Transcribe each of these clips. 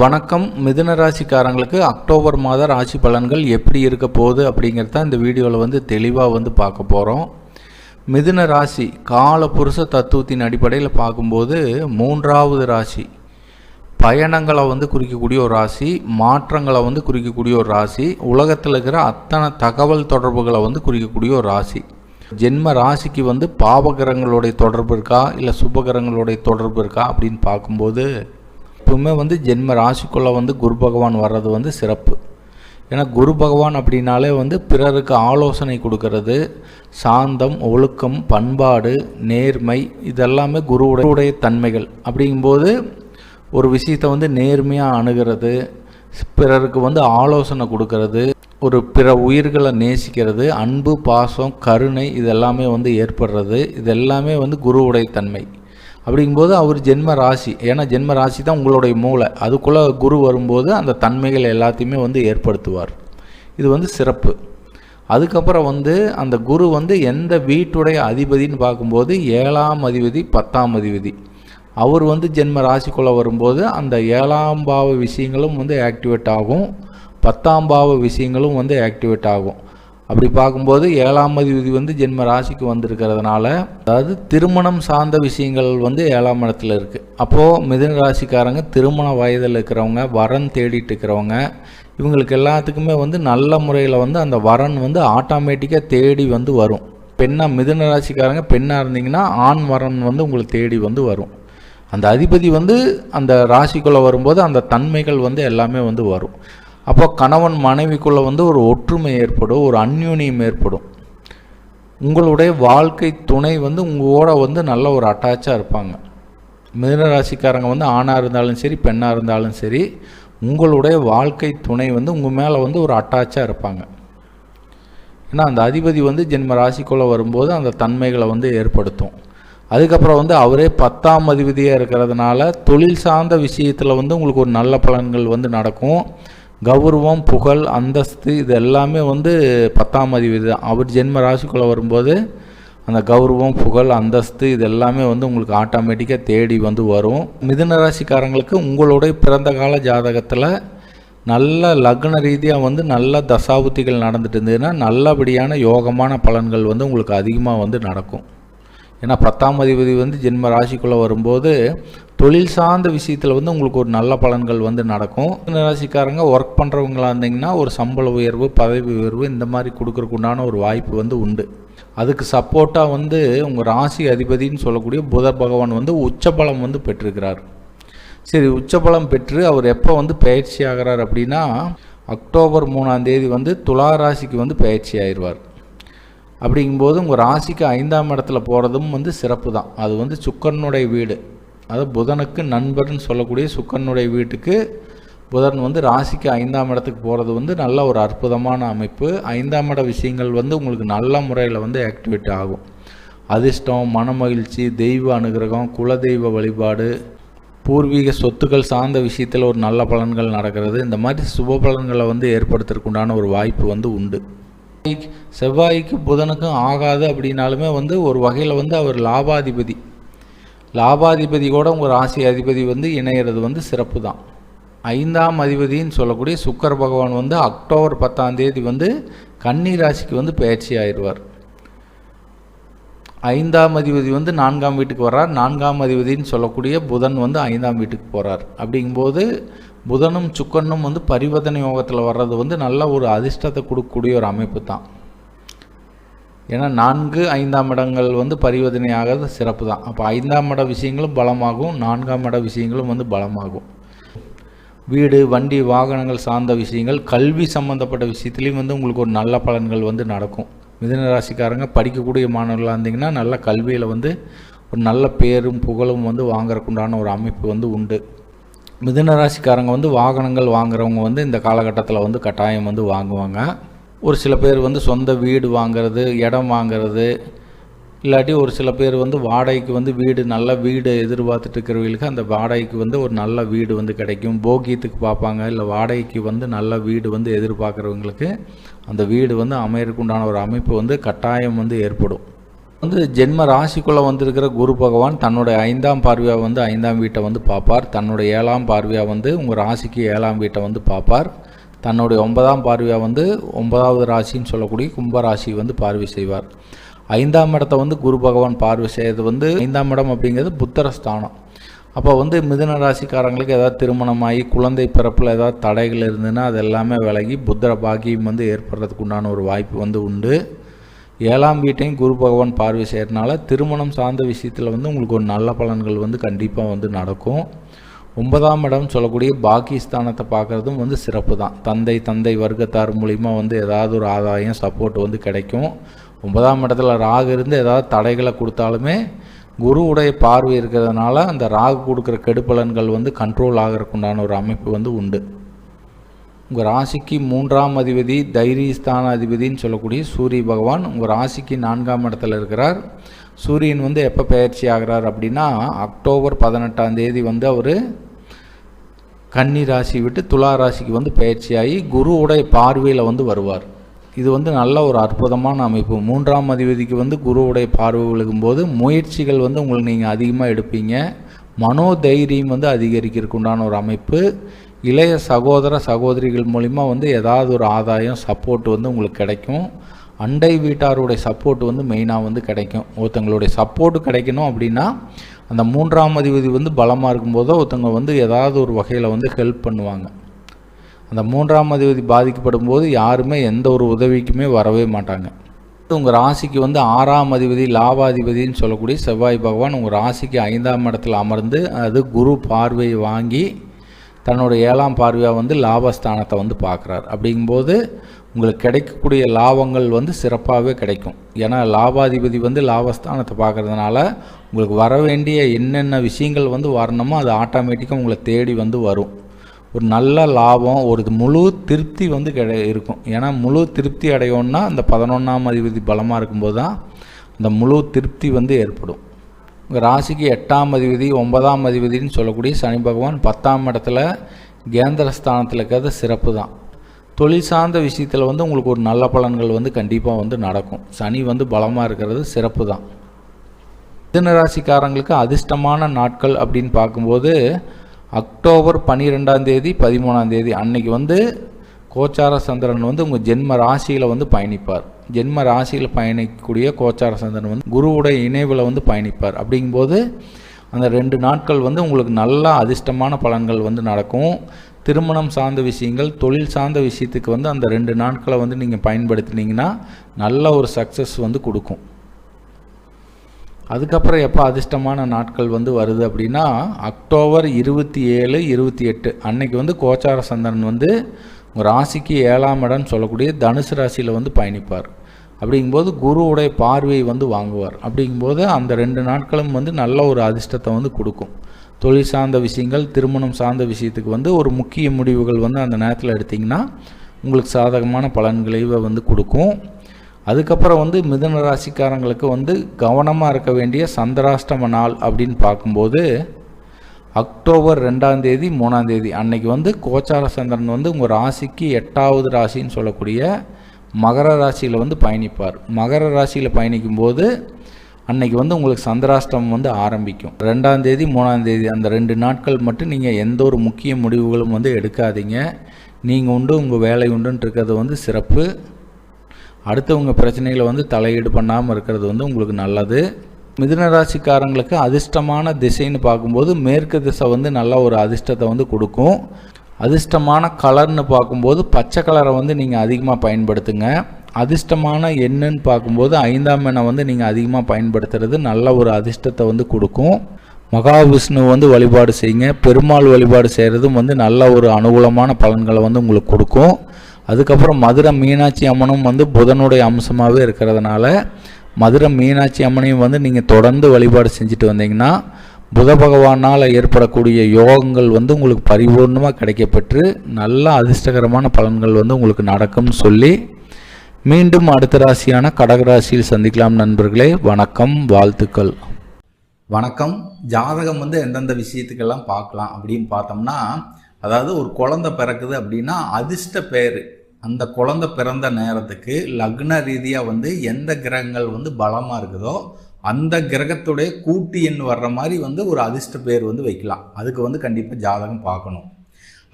வணக்கம். மிதுன ராசிக்காரங்களுக்கு அக்டோபர் மாத ராசி பலன்கள் எப்படி இருக்க போகுது அப்படிங்கிறத இந்த வீடியோவில் வந்து தெளிவாக வந்து பார்க்க போகிறோம் மிதுன ராசி கால புருஷ தத்துவத்தின் அடிப்படையில் பார்க்கும்போது மூன்றாவது ராசி பயணங்களை வந்து குறிக்கக்கூடிய ஒரு ராசி மாற்றங்களை வந்து குறிக்கக்கூடிய ஒரு ராசி உலகத்தில் இருக்கிற அத்தனை தகவல் தொடர்புகளை வந்து குறிக்கக்கூடிய ஒரு ராசி. ஜென்ம ராசிக்கு வந்து பாவகிரகங்களுடைய தொடர்பு இருக்கா? இல்லை சுபகிரகங்களுடைய தொடர்பு இருக்கா? அப்படின்னு பார்க்கும்போது எப்பவுமே வந்து ஜென்ம ராசிக்குள்ளே வந்து குரு பகவான் வர்றது வந்து சிறப்பு. ஏன்னா குரு பகவான் அப்படின்னாலே வந்து பிறருக்கு ஆலோசனை கொடுக்கறது சாந்தம் ஒழுக்கம் பண்பாடு நேர்மை இதெல்லாமே குருவுடைய தன்மைகள். அப்படிங்கும்போது ஒரு விஷயத்தை வந்து நேர்மையாக அணுகிறது பிறருக்கு வந்து ஆலோசனை கொடுக்கறது ஒரு பிற உயிர்களை நேசிக்கிறது அன்பு பாசம் கருணை இதெல்லாமே வந்து ஏற்படுறது. இதெல்லாமே வந்து குருவுடைய தன்மை. அப்படிங்கும்போது அவர் ஜென்ம ராசி. ஏன்னா ஜென்ம ராசி தான் உங்களுடைய மூளை. அதுக்குள்ளே குரு வரும்போது அந்த தன்மைகள் எல்லாத்தையுமே வந்து ஏற்படுத்துவார். இது வந்து சிறப்பு. அதுக்கப்புறம் வந்து அந்த குரு வந்து எந்த வீட்டுடைய அதிபதின்னு பார்க்கும்போது ஏழாம் அதிபதி பத்தாம் அதிபதி. அவர் வந்து ஜென்ம ராசிக்குள்ளே வரும்போது அந்த ஏழாம் பாவ விஷயங்களும் வந்து ஆக்டிவேட் ஆகும். பத்தாம் பாவ விஷயங்களும் வந்து ஆக்டிவேட் ஆகும். அப்படி பார்க்கும்போது ஏழாம் அதிபதி வந்து ஜென்ம ராசிக்கு வந்திருக்கிறதுனால அதாவது திருமணம் சார்ந்த விஷயங்கள் வந்து ஏழாம் இடத்துல இருக்குது அப்போது மிதன ராசிக்காரங்க திருமண வயதில் இருக்கிறவங்க வரன் தேடிட்டு இருக்கிறவங்க இவங்களுக்கு எல்லாத்துக்குமே வந்து நல்ல முறையில் வந்து அந்த வரன் வந்து ஆட்டோமேட்டிக்காக தேடி வந்து வரும். பெண்ணாக மிதுன ராசிக்காரங்க பெண்ணாக இருந்தீங்கன்னா ஆண் வரன் வந்து உங்களுக்கு தேடி வந்து வரும். அந்த அதிபதி வந்து அந்த ராசிக்குள்ளே வரும்போது அந்த தன்மைகள் வந்து எல்லாமே வந்து வரும். அப்போ கணவன் மனைவிக்குள்ளே வந்து ஒரு ஒற்றுமை ஏற்படும் ஒரு அந்யூன்யம் ஏற்படும். உங்களுடைய வாழ்க்கை துணை வந்து உங்களோட வந்து நல்ல ஒரு அட்டாச்சாக இருப்பாங்க. மிதனராசிக்காரங்க வந்து ஆணாக இருந்தாலும் சரி பெண்ணாக இருந்தாலும் சரி உங்களுடைய வாழ்க்கை துணை வந்து உங்கள் மேலே வந்து ஒரு அட்டாச்சாக இருப்பாங்க. ஏன்னா அந்த அதிபதி வந்து ஜென்ம ராசிக்குள்ளே வரும்போது அந்த தன்மைகளை வந்து ஏற்படுத்தும். அதுக்கப்புறம் வந்து அவரே பத்தாம் அதிபதியாக இருக்கிறதுனால தொழில் சார்ந்த விஷயத்தில் வந்து உங்களுக்கு ஒரு நல்ல பலன்கள் வந்து நடக்கும். கௌரவம் புகழ் அந்தஸ்து இது எல்லாமே வந்து பத்தாம் அதிபதி தான். அவர் ஜென்ம ராசிக்குள்ளே வரும்போது அந்த கௌரவம் புகழ் அந்தஸ்து இது எல்லாமே வந்து உங்களுக்கு ஆட்டோமேட்டிக்காக தேடி வந்து வரும். மிதுன ராசிக்காரங்களுக்கு உங்களுடைய பிறந்த கால ஜாதகத்தில் நல்ல லக்ன ரீதியாக வந்து நல்ல தசாபுத்திகள் நடந்துட்டு இருந்ததுன்னா நல்லபடியான யோகமான பலன்கள் வந்து உங்களுக்கு அதிகமாக வந்து நடக்கும். ஏன்னா பத்தாம் அதிபதி வந்து ஜென்ம ராசிக்குள்ளே வரும்போது தொழில் சார்ந்த விஷயத்தில் வந்து உங்களுக்கு ஒரு நல்ல பலன்கள் வந்து நடக்கும். இந்த ராசிக்காரங்க ஒர்க் பண்ணுறவங்களா இருந்தீங்கன்னா ஒரு சம்பள உயர்வு பதவி உயர்வு இந்த மாதிரி கொடுக்கறக்கு உண்டான ஒரு வாய்ப்பு வந்து உண்டு. அதுக்கு சப்போர்ட்டாக வந்து உங்கள் ராசி அதிபதினு சொல்லக்கூடிய புத பகவான் வந்து உச்சபலம் வந்து பெற்றிருக்கிறார். சரி உச்சபலம் பெற்று அவர் எப்போ வந்து பயிற்சி ஆகிறார் அப்படின்னா அக்டோபர் மூணாம் தேதி வந்து துலா ராசிக்கு வந்து பயிற்சி ஆயிடுவார். அப்படிங்கும்போது உங்கள் ராசிக்கு ஐந்தாம் இடத்துல போகிறதும் வந்து சிறப்பு தான் அது வந்து சுக்கரனுடைய வீடு. அது புதனுக்கு நண்பர்னு சொல்லக்கூடிய சுக்கரனுடைய வீட்டுக்கு புதன் வந்து ராசிக்கு ஐந்தாம் இடத்துக்கு போகிறது வந்து நல்ல ஒரு அற்புதமான அமைப்பு. ஐந்தாம் இட விஷயங்கள் வந்து உங்களுக்கு நல்ல முறையில் வந்து ஆக்டிவேட் ஆகும். அதிர்ஷ்டம் மனமகிழ்ச்சி தெய்வ அனுகிரகம் குலதெய்வ வழிபாடு பூர்வீக சொத்துக்கள் சார்ந்த விஷயத்தில் ஒரு நல்ல பலன்கள் நடக்கிறது. இந்த மாதிரி சுப பலன்களை வந்து ஏற்படுத்துறதுக்குண்டான ஒரு வாய்ப்பு வந்து உண்டு. செவ்வாய்க்கு புதனுக்கும் ஆகாது அப்படின்னாலுமே வந்து ஒரு வகையில் வந்து அவர் லாபாதிபதி. லாபாதிபதி கூட உங்கள் ராசி அதிபதி வந்து இணையிறது வந்து சிறப்பு தான் ஐந்தாம் அதிபதின்னு சொல்லக்கூடிய சுக்கர பகவான் வந்து அக்டோபர் பத்தாம் தேதி வந்து கன்னி ராசிக்கு வந்து பயிற்சி ஆயிடுவார். ஐந்தாம் அதிபதி வந்து நான்காம் வீட்டுக்கு வர்றார். நான்காம் அதிபதின்னு சொல்லக்கூடிய புதன் வந்து ஐந்தாம் வீட்டுக்கு போகிறார் அப்படிங்கும்போது புதனும் சுக்கரனும் வந்து பரிவர்த்தனை யோகத்தில் வர்றது வந்து நல்ல ஒரு அதிர்ஷ்டத்தை கொடுக்கக்கூடிய ஒரு அமைப்பு தான் ஏன்னா நான்கு ஐந்தாம் இடங்கள் வந்து பரிவர்த்தனை ஆகிறது சிறப்பு தான் அப்போ ஐந்தாம் இட விஷயங்களும் பலமாகும் நான்காம் இட விஷயங்களும் வந்து பலமாகும். வீடு வண்டி வாகனங்கள் சார்ந்த விஷயங்கள் கல்வி சம்மந்தப்பட்ட விஷயத்துலேயும் வந்து உங்களுக்கு ஒரு நல்ல பலன்கள் வந்து நடக்கும். மிதன ராசிக்காரங்க படிக்கக்கூடிய மாணவர்களாக இருந்தீங்கன்னா நல்ல கல்வியில் வந்து ஒரு நல்ல பேரும் புகழும் வந்து வாங்குறதுக்குண்டான ஒரு அமைப்பு வந்து உண்டு. மிதுன ராசிக்காரங்க வந்து வாகனங்கள் வாங்குறவங்க வந்து இந்த காலகட்டத்தில் வந்து கட்டாயம் வந்து வாங்குவாங்க. ஒரு சில பேர் வந்து சொந்த வீடு வாங்கிறது இடம் வாங்கிறது இல்லாட்டி ஒரு சில பேர் வந்து வாடகைக்கு வந்து வீடு நல்ல வீடு எதிர்பார்த்துட்டு இருக்கிறவங்களுக்கு அந்த வாடகைக்கு வந்து ஒரு நல்ல வீடு வந்து கிடைக்கும். போகியத்துக்கு பார்ப்பாங்க. இல்லை வாடகைக்கு வந்து நல்ல வீடு வந்து எதிர்பார்க்குறவங்களுக்கு அந்த வீடு வந்து அமையறக்குண்டான ஒரு அமைப்பு வந்து கட்டாயம் வந்து ஏற்படும். வந்து ஜென்ம ராசிக்குள்ளே வந்திருக்கிற குரு பகவான் தன்னுடைய ஐந்தாம் பார்வையாக வந்து ஐந்தாம் வீட்டை வந்து பார்ப்பார். தன்னுடைய ஏழாம் பார்வையாக வந்து உங்கள் ராசிக்கு ஏழாம் வீட்டை வந்து பார்ப்பார். தன்னுடைய ஒன்பதாம் பார்வையாக வந்து ஒன்பதாவது ராசின்னு சொல்லக்கூடிய கும்ப ராசி வந்து பார்வை செய்வார். ஐந்தாம் இடத்தை வந்து குரு பகவான் பார்வை செய்கிறது வந்து ஐந்தாம் இடம் அப்படிங்கிறது புத்தர ஸ்தானம் அப்போ வந்து மிதுன ராசிக்காரங்களுக்கு ஏதாவது திருமணமாகி குழந்தை பிறப்பில் ஏதாவது தடைகள் இருந்ததுன்னா அது எல்லாமே விலகி புத்திர பாக்கியம் வந்து ஏற்படுறதுக்கு உண்டான ஒரு வாய்ப்பு வந்து உண்டு. ஏழாம் வீட்டையும் குரு பகவான் பார்வை செய்கிறதுனால திருமணம் சார்ந்த விஷயத்தில் வந்து உங்களுக்கு ஒரு நல்ல பலன்கள் வந்து கண்டிப்பாக வந்து நடக்கும். ஒன்பதாம் இடம் சொல்லக்கூடிய பாகிஸ்தானத்தை பார்க்குறதும் வந்து சிறப்பு தான் தந்தை தந்தை வர்க்கத்தார் மூலிமா வந்து ஏதாவது ஒரு ஆதாயம் சப்போர்ட் வந்து கிடைக்கும். ஒன்பதாம் இடத்துல ராகு இருந்து ஏதாவது தடைகளை கொடுத்தாலுமே குருவுடைய பார்வை இருக்கிறதுனால அந்த ராகு கொடுக்குற கெடுபலன்கள் வந்து கண்ட்ரோல் ஆகிறதுக்குண்டான ஒரு அமைப்பு வந்து உண்டு. உங்கள் ராசிக்கு மூன்றாம் அதிபதி தைரியஸ்தான அதிபதின்னு சொல்லக்கூடிய சூரிய பகவான் உங்கள் ராசிக்கு நான்காம் இடத்துல இருக்கிறார். சூரியன் வந்து எப்போ பயிற்சி ஆகிறார் அப்படின்னா அக்டோபர் பதினெட்டாம் தேதி வந்து அவர் கன்னி ராசி விட்டு துலா ராசிக்கு வந்து பயிற்சியாகி குருவுடைய பார்வையில் வந்து வருவார். இது வந்து நல்ல ஒரு அற்புதமான அமைப்பு. மூன்றாம் அதிபதிக்கு வந்து குருவுடைய பார்வை விழுகும்போது முயற்சிகள் வந்து உங்களுக்கு நீங்கள் அதிகமாக எடுப்பீங்க. மனோதைரியம் வந்து அதிகரிக்கிறதுக்கு உண்டான ஒரு அமைப்பு. இளைய சகோதர சகோதரிகள் மூலிமா வந்து ஏதாவது ஒரு ஆதாயம் சப்போர்ட் வந்து உங்களுக்கு கிடைக்கும். அண்டை வீட்டாருடைய சப்போர்ட் வந்து மெயினாக வந்து கிடைக்கும். ஒருத்தங்களுடைய சப்போர்ட் கிடைக்கணும் அப்படின்னா அந்த மூன்றாம் அதிபதி வந்து பலமாக இருக்கும்போது ஒருத்தவங்க வந்து ஏதாவது ஒரு வகையில் வந்து ஹெல்ப் பண்ணுவாங்க. அந்த மூன்றாம் அதிபதி பாதிக்கப்படும் போது யாருமே எந்த ஒரு உதவிக்குமே வரவே மாட்டாங்க. உங்கள் ராசிக்கு வந்து ஆறாம் அதிபதி லாபாதிபதின்னு சொல்லக்கூடிய செவ்வாய் பகவான் உங்கள் ராசிக்கு ஐந்தாம் இடத்துல அமர்ந்து அது குரு பார்வையை வாங்கி தன்னோட ஏழாம் பார்வையாக வந்து லாபஸ்தானத்தை வந்து பார்க்குறார். அப்படிங்கும்போது உங்களுக்கு கிடைக்கக்கூடிய லாபங்கள் வந்து சிறப்பாகவே கிடைக்கும். ஏன்னா லாபாதிபதி வந்து லாபஸ்தானத்தை பார்க்குறதுனால உங்களுக்கு வர வேண்டிய என்னென்ன விஷயங்கள் வந்து வரணுமோ அது ஆட்டோமேட்டிக்காக உங்களை தேடி வந்து வரும். ஒரு நல்ல லாபம் ஒரு முழு திருப்தி வந்து கிடை இருக்கும். ஏன்னா முழு திருப்தி அடையணும்னா அந்த பதினொன்றாம் அதிபதி பலமாக இருக்கும்போது தான் அந்த முழு திருப்தி வந்து ஏற்படும். உங்கள் ராசிக்கு எட்டாம் அதிபதி ஒன்பதாம் அதிபதினு சொல்லக்கூடிய சனி பகவான் பத்தாம் இடத்துல கேந்திர ஸ்தானத்தில் இருக்கிறது சிறப்பு தான். தொழில் சார்ந்த விஷயத்தில் வந்து உங்களுக்கு ஒரு நல்ல பலன்கள் வந்து கண்டிப்பாக வந்து நடக்கும். சனி வந்து பலமாக இருக்கிறது சிறப்பு தான். மிதுன ராசிக்காரங்களுக்கு அதிர்ஷ்டமான நாட்கள் அப்படின்னு பார்க்கும்போது அக்டோபர் பன்னிரெண்டாம் தேதி பதிமூணாம் தேதி அன்னைக்கு வந்து கோச்சார சந்திரன் வந்து உங்கள் ஜென்ம ராசியில் வந்து பயணிப்பார். ஜென்ம ராசியில் பயணிக்கக்கூடிய கோச்சார சந்திரன் வந்து குருவுடைய இணைவில் வந்து பயணிப்பார். அப்படிங்கும்போது அந்த ரெண்டு நாட்கள் வந்து உங்களுக்கு நல்லா அதிர்ஷ்டமான பலன்கள் வந்து நடக்கும். திருமணம் சார்ந்த விஷயங்கள் தொழில் சார்ந்த விஷயத்துக்கு வந்து அந்த ரெண்டு நாட்களை வந்து நீங்கள் பயன்படுத்தினீங்கன்னா நல்ல ஒரு சக்ஸஸ் வந்து கொடுக்கும். அதுக்கப்புறம் எப்போ அதிர்ஷ்டமான நாட்கள் வந்து வருது அப்படின்னா அக்டோபர் இருபத்தி ஏழு இருபத்தி எட்டு. அன்னைக்கு வந்து கோச்சார சந்திரன் வந்து ராசிக்கு ஏழாம் இடம்னு சொல்லக்கூடிய தனுசு ராசியில் வந்து பயணிப்பார். அப்படிங்கும்போது குருவுடைய பார்வையை வந்து வாங்குவார். அப்படிங்கும்போது அந்த ரெண்டு நாட்களும் வந்து நல்ல ஒரு அதிர்ஷ்டத்தை வந்து கொடுக்கும். தொழில் சார்ந்த விஷயங்கள் திருமணம் சார்ந்த விஷயத்துக்கு வந்து ஒரு முக்கிய முடிவுகள் வந்து அந்த நேரத்தில் எடுத்திங்கன்னா உங்களுக்கு சாதகமான பலன்களை வந்து கொடுக்கும். அதுக்கப்புறம் வந்து மிதுன ராசிக்காரங்களுக்கு வந்து கவனமாக இருக்க வேண்டிய சந்திராஷ்டம நாள் அப்படின்னு பார்க்கும்போது அக்டோபர் ரெண்டாம் தேதி மூணாம் தேதி அன்னைக்கு வந்து கோச்சார சந்திரன் வந்து உங்கள் ராசிக்கு எட்டாவது ராசின்னு சொல்லக்கூடிய மகர ராசியில் வந்து பயணிப்பார். மகர ராசியில் பயணிக்கும்போது அன்னைக்கு வந்து உங்களுக்கு சந்திராஷ்டமம் வந்து ஆரம்பிக்கும். ரெண்டாம் தேதி மூணாம் தேதி அந்த ரெண்டு நாட்கள் மட்டும் நீங்கள் எந்த ஒரு முக்கிய முடிவுகளும் வந்து எடுக்காதீங்க. நீங்கள் உண்டு உங்கள் வேலை உண்டுன்ட்டு இருக்கிறது வந்து சிறப்பு. அடுத்தவங்க பிரச்சனைகளை வந்து தலையீடு பண்ணாமல் இருக்கிறது வந்து உங்களுக்கு நல்லது. மிதுனராசிக்காரங்களுக்கு அதிர்ஷ்டமான திசைன்னு பார்க்கும்போது மேற்கு திசை வந்து நல்ல ஒரு அதிர்ஷ்டத்தை வந்து கொடுக்கும். அதிர்ஷ்டமான கலர்னு பார்க்கும்போது பச்சை கலரை வந்து நீங்கள் அதிகமாக பயன்படுத்துங்க. அதிர்ஷ்டமான எண்ணுன்னு பார்க்கும்போது ஐந்தாம் எண்ணை வந்து நீங்கள் அதிகமாக பயன்படுத்துறது நல்ல ஒரு அதிர்ஷ்டத்தை வந்து கொடுக்கும். மகாவிஷ்ணு வந்து வழிபாடு செய்யுங்க. பெருமாள் வழிபாடு செய்கிறதும் வந்து நல்ல ஒரு அனுகூலமான பலன்களை வந்து உங்களுக்கு கொடுக்கும். அதுக்கப்புறம் மதுரை மீனாட்சி அம்மனும் வந்து புதனுடைய அம்சமாகவே இருக்கிறதுனால மதுரை மீனாட்சி அம்மனையும் வந்து நீங்கள் தொடர்ந்து வழிபாடு செஞ்சுட்டு வந்தீங்கன்னா புத பகவானால் ஏற்படக்கூடிய யோகங்கள் வந்து உங்களுக்கு பரிபூர்ணமாக கிடைக்கப்பெற்று நல்ல அதிர்ஷ்டகரமான பலன்கள் வந்து உங்களுக்கு நடக்கும்னு சொல்லி மீண்டும் அடுத்த ராசியான கடகராசியில் சந்திக்கலாம் நண்பர்களே. வணக்கம் வாழ்த்துக்கள். வணக்கம். ஜாதகம் வந்து எந்தெந்த விஷயத்துக்கெல்லாம் பார்க்கலாம் அப்படின்னு பார்த்தோம்னா அதாவது ஒரு குழந்தை பிறக்குது அப்படின்னா அதிர்ஷ்ட பேர். அந்த குழந்தை பிறந்த நேரத்துக்கு லக்ன ரீதியாக வந்து எந்த கிரகங்கள் வந்து பலமாக இருக்குதோ அந்த கிரகத்துடைய கூட்டு எண் வர்ற மாதிரி வந்து ஒரு அதிர்ஷ்ட பேர் வந்து வைக்கலாம். அதுக்கு வந்து கண்டிப்பாக ஜாதகம் பார்க்கணும்.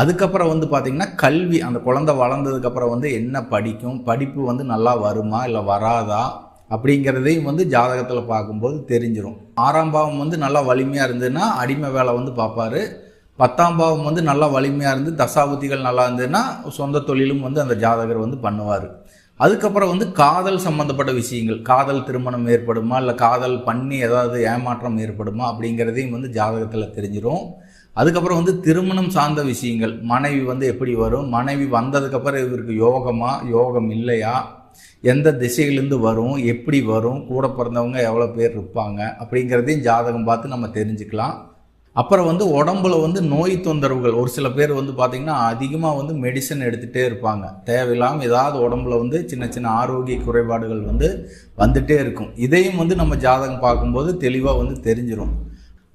அதுக்கப்புறம் வந்து பார்த்திங்கன்னா கல்வி அந்த குழந்தை வளர்ந்ததுக்கப்புறம் வந்து என்ன படிக்கும் படிப்பு வந்து நல்லா வருமா இல்லை வராதா அப்படிங்கிறதையும் வந்து ஜாதகத்தில் பார்க்கும்போது தெரிஞ்சிடும் ஆறாம் பாவம் வந்து நல்லா வலிமையாக இருந்ததுன்னா அடிமை வேலை வந்து பார்ப்பாரு. பத்தாம் பாவம் வந்து நல்லா வலிமையாக இருந்து தசாபுத்திகள் நல்லா இருந்ததுன்னா சொந்த தொழிலும் வந்து அந்த ஜாதகர் வந்து பண்ணுவார். அதுக்கப்புறம் வந்து காதல் சம்மந்தப்பட்ட விஷயங்கள் காதல் திருமணம் ஏற்படுமா இல்லை காதல் பண்ணி ஏதாவது ஏமாற்றம் ஏற்படுமா அப்படிங்கிறதையும் வந்து ஜாதகத்தில் தெரிஞ்சிடும் அதுக்கப்புறம் வந்து திருமணம் சார்ந்த விஷயங்கள். மனைவி வந்து எப்படி வரும்? மனைவி வந்ததுக்கப்புறம் இவருக்கு யோகமா? யோகம் இல்லையா? எந்த திசையிலேருந்து வரும்? எப்படி வரும்? கூட பிறந்தவங்க எவ்வளோ பேர் இருப்பாங்க? அப்படிங்கிறதையும் ஜாதகம் பார்த்து நம்ம தெரிஞ்சுக்கலாம். அப்புறம் வந்து உடம்புல வந்து நோய் தொந்தரவுகள். ஒரு சில பேர் வந்து பார்த்திங்கன்னா அதிகமாக வந்து மெடிசன் எடுத்துகிட்டே இருப்பாங்க. தேவையில்லாமல் ஏதாவது உடம்புல வந்து சின்ன சின்ன ஆரோக்கிய குறைபாடுகள் வந்து வந்துட்டே இருக்கும். இதையும் வந்து நம்ம ஜாதகம் பார்க்கும்போது தெளிவாக வந்து தெரிஞ்சிடும்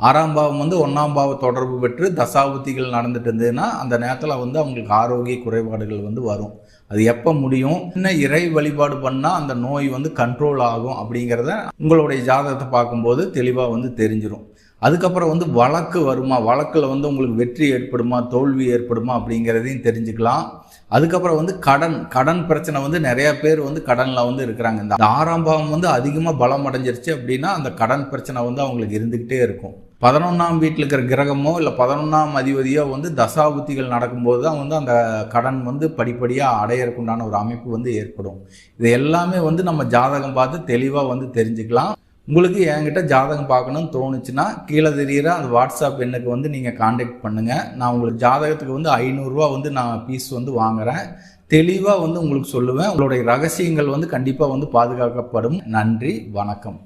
ஆறாம் பாவம் வந்து ஒன்றாம் பாவ தொடர்பு பெற்று தசாபுத்திகள் நடந்துட்டு இருந்ததுன்னா அந்த நேரத்தில் வந்து அவங்களுக்கு ஆரோக்கிய குறைபாடுகள் வந்து வரும். அது எப்போ முடியும்? என்ன இறை வழிபாடு பண்ணால் அந்த நோய் வந்து கண்ட்ரோல் ஆகும் அப்படிங்கிறத உங்களுடைய ஜாதகத்தை பார்க்கும்போது தெளிவாக வந்து தெரிஞ்சிடும் அதுக்கப்புறம் வந்து வழக்கு வருமா? வழக்கில் வந்து உங்களுக்கு வெற்றி ஏற்படுமா? தோல்வி ஏற்படுமா? அப்படிங்கிறதையும் தெரிஞ்சுக்கலாம். அதுக்கப்புறம் வந்து கடன் கடன் பிரச்சனை வந்து நிறைய பேர் வந்து கடனில் வந்து இருக்கிறாங்க. இந்த ஆறாம் பாவம் வந்து அதிகமாக பலம் அடைஞ்சிருச்சு அப்படின்னா அந்த கடன் பிரச்சனை வந்து அவங்களுக்கு இருந்துக்கிட்டே இருக்கும். பதினொன்றாம் வீட்டில் இருக்கிற கிரகமோ இல்லை பதினொன்றாம் அதிபதியோ வந்து தசாபுத்திகள் நடக்கும்போது தான் வந்து அந்த கடன் வந்து படிப்படியாக அடையறக்குண்டான ஒரு அமைப்பு வந்து ஏற்படும். இது எல்லாமே வந்து நம்ம ஜாதகம் பார்த்து தெளிவாக வந்து தெரிஞ்சுக்கலாம். உங்களுக்கு என்கிட்ட ஜாதகம் பார்க்கணும்னு தோணுச்சுன்னா கீழே தெரிகிற அந்த வாட்ஸ்அப் எண்ணுக்கு வந்து நீங்கள் காண்டாக்ட் பண்ணுங்கள் நான் உங்களுக்கு ஜாதகத்துக்கு வந்து ஐநூறுரூவா வந்து நான் பீஸ் வந்து வாங்குகிறேன் தெளிவாக வந்து உங்களுக்கு சொல்லுவேன். உங்களுடைய ரகசியங்கள் வந்து கண்டிப்பாக வந்து பாதுகாக்கப்படும். நன்றி வணக்கம்.